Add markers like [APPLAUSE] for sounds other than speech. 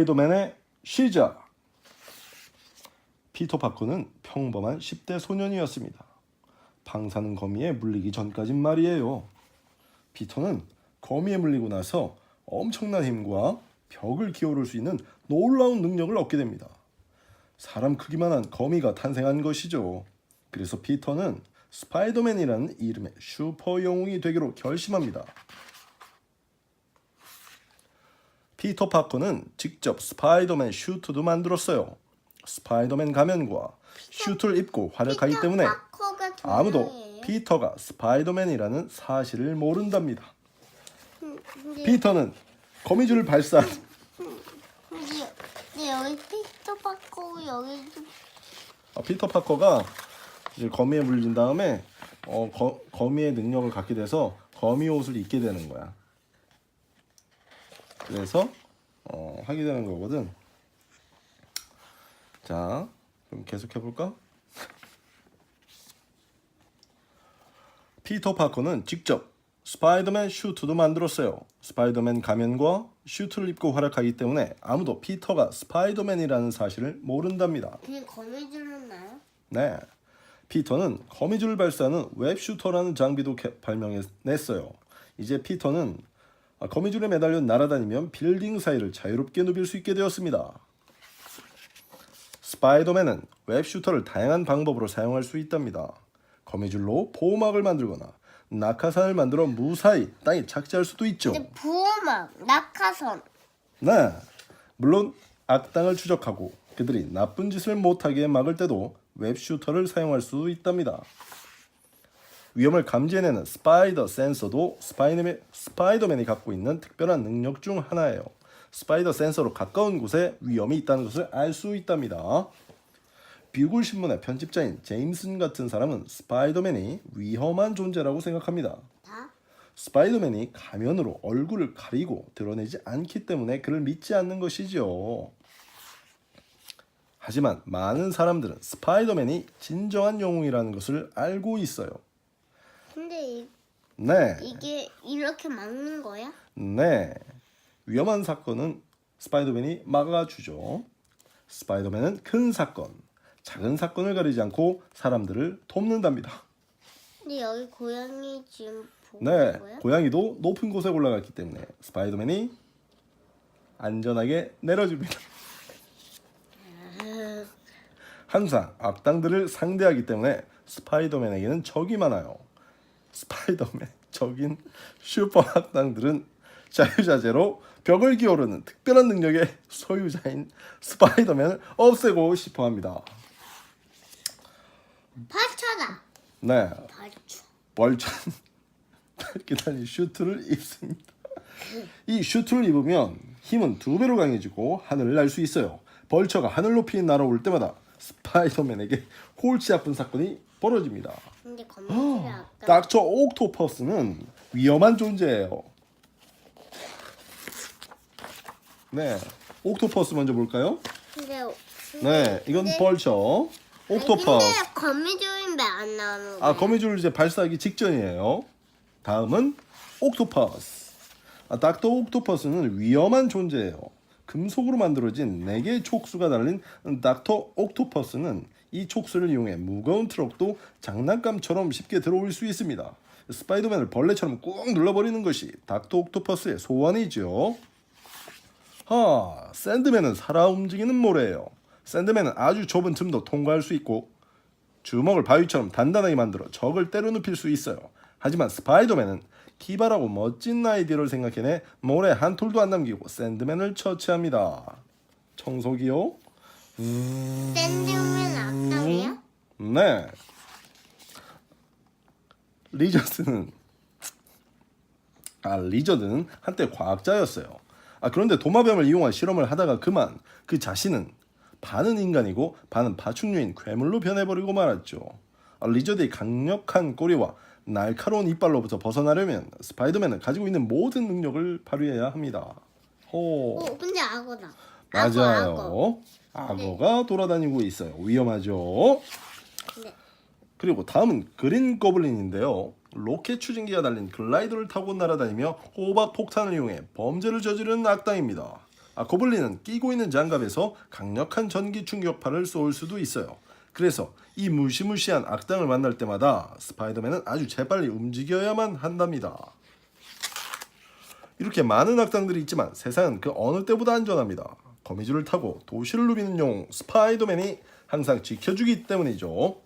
스파이더맨의 시작. 피터 파커는 평범한 10대 소년이었습니다. 방사능 거미에 물리기 전까진 말이에요. 피터는 거미에 물리고 나서 엄청난 힘과 벽을 기어오를 수 있는 놀라운 능력을 얻게 됩니다. 사람 크기만한 거미가 탄생한 것이죠. 그래서 피터는 스파이더맨이라는 이름의 슈퍼 영웅이 되기로 결심합니다. 피터 파커는 직접 스파이더맨 슈트도 만들었어요. 스파이더맨 가면과 슈트를 입고 활약하기 때문에 마커가 아무도. 피터가 스파이더맨이라는 사실을 모른답니다. 근데, 피터는 거미줄을 발사 근데, 근데 여기 피터 파커 여기도 아, 피터 파커가 이제 거미에 물린 다음에 어, 거, 거미의 능력을 갖게 돼서 거미 옷을 입게 되는 거야. 그래서 어, 하게 되는 거거든. 자, 그럼 계속 해볼까? 피터 파커는 직접 스파이더맨 슈트도 만들었어요. 스파이더맨 가면과 슈트를 입고 활약하기 때문에 아무도 피터가 스파이더맨이라는 사실을 모른답니다. 그냥 거미줄은 나요? 네. 피터는 거미줄 발사하는 웹슈터라는 장비도 개- 발명했어요. 이제 피터는 아, 거미줄에 매달려 날아다니면 빌딩 사이를 자유롭게 누빌 수 있게 되었습니다. 스파이더맨은 웹슈터를 다양한 방법으로 사용할 수 있답니다. 거미줄로 보호막을 만들거나 낙하산을 만들어 무사히 땅에 착지할 수도 있죠. 근데 부호막, 낙하선 네. 물론 악당을 추적하고 그들이 나쁜 짓을 못하게 막을 때도 웹슈터를 사용할 수 있답니다. 위험을 감지해내는 스파이더 센서도 스파이더맨, 스파이더맨이 갖고 있는 특별한 능력 중 하나예요. 스파이더 센서로 가까운 곳에 위험이 있다는 것을 알 수 있답니다. 비굴 신문의 편집자인 제임슨 같은 사람은 스파이더맨이 위험한 존재라고 생각합니다. 다? 스파이더맨이 가면으로 얼굴을 가리고 드러내지 않기 때문에 그를 믿지 않는 것이죠. 하지만 많은 사람들은 스파이더맨이 진정한 영웅이라는 것을 알고 있어요. 근데 이, 네, 이게 이렇게 막는 거야? 네. 위험한 사건은 스파이더맨이 막아주죠. 스파이더맨은 큰 사건, 작은 사건을 가리지 않고 사람들을 돕는답니다. 근데 여기 고양이 지금 보고 네, 거야? 고양이도 높은 곳에 올라갔기 때문에 스파이더맨이 안전하게 내려줍니다. 항상 악당들을 상대하기 때문에 스파이더맨에게는 적이 많아요. 스파이더맨 적인 슈퍼 악당들은 자유자재로 벽을 기어오르는 특별한 능력의 소유자인 스파이더맨을 없애고 싶어 합니다. 파쳐다. 네, 파쳐. 벌전 [LAUGHS] 기다린 슈트를 입습니다. 이 슈트를 입으면 힘은 두 배로 강해지고 하늘을 날 수 있어요. 벌처가 하늘 높이 날아올 때마다 스파이더맨에게 골치 아픈 사건이 벌어집니다. 근데 거미줄이 아까 닥터 옥토퍼스는 위험한 존재예요. 네, 옥토퍼스 먼저 볼까요? 근데 네, 이건 벌처. 옥토퍼스. 근데 거미줄인데 안 나오는 거야? 아 거미줄을 이제 발사하기 직전이에요. 다음은 옥토퍼스. 아, 닥터 옥토퍼스는 위험한 존재예요. 금속으로 만들어진 4개의 촉수가 달린 닥터 옥토퍼스는 이 촉수를 이용해 무거운 트럭도 장난감처럼 쉽게 들어올 수 있습니다. 스파이더맨을 벌레처럼 꾹 눌러버리는 것이 닥터 옥토퍼스의 소원이죠. 하, 샌드맨은 살아 움직이는 모래예요. 샌드맨은 아주 좁은 틈도 통과할 수 있고 주먹을 바위처럼 단단하게 만들어 적을 때려 눕힐 수 있어요. 하지만 스파이더맨은 기발하고 멋진 아이디어를 생각해내 모래 한 톨도 안 남기고 샌드맨을 처치합니다. 청소기요? 샌드맨 악당이야? 네. 리저드는 아 리저드는 한때 과학자였어요. 아 그런데 도마뱀을 이용한 실험을 하다가 그만 그 자신은 반은 인간이고 반은 파충류인 괴물로 변해버리고 말았죠. 아, 리저드의 강력한 꼬리와 날카로운 이빨로부터 벗어나려면 스파이더맨은 가지고 있는 모든 능력을 발휘해야 합니다. 호. 어, 근데 악어다. 악어, 맞아요. 악어. 악어가 돌아다니고 있어요. 위험하죠. 네. 그리고 다음은 그린 거블린인데요. 로켓 추진기가 달린 글라이더를 타고 날아다니며 호박 폭탄을 이용해 범죄를 저지르는 악당입니다. 아, 고블린은 끼고 있는 장갑에서 강력한 전기 충격파를 쏠 수도 있어요. 그래서 이 무시무시한 악당을 만날 때마다 스파이더맨은 아주 재빨리 움직여야만 한답니다. 이렇게 많은 악당들이 있지만 세상은 그 어느 때보다 안전합니다. 거미줄을 타고 도시를 누비는 용 스파이더맨이 항상 지켜주기 때문이죠.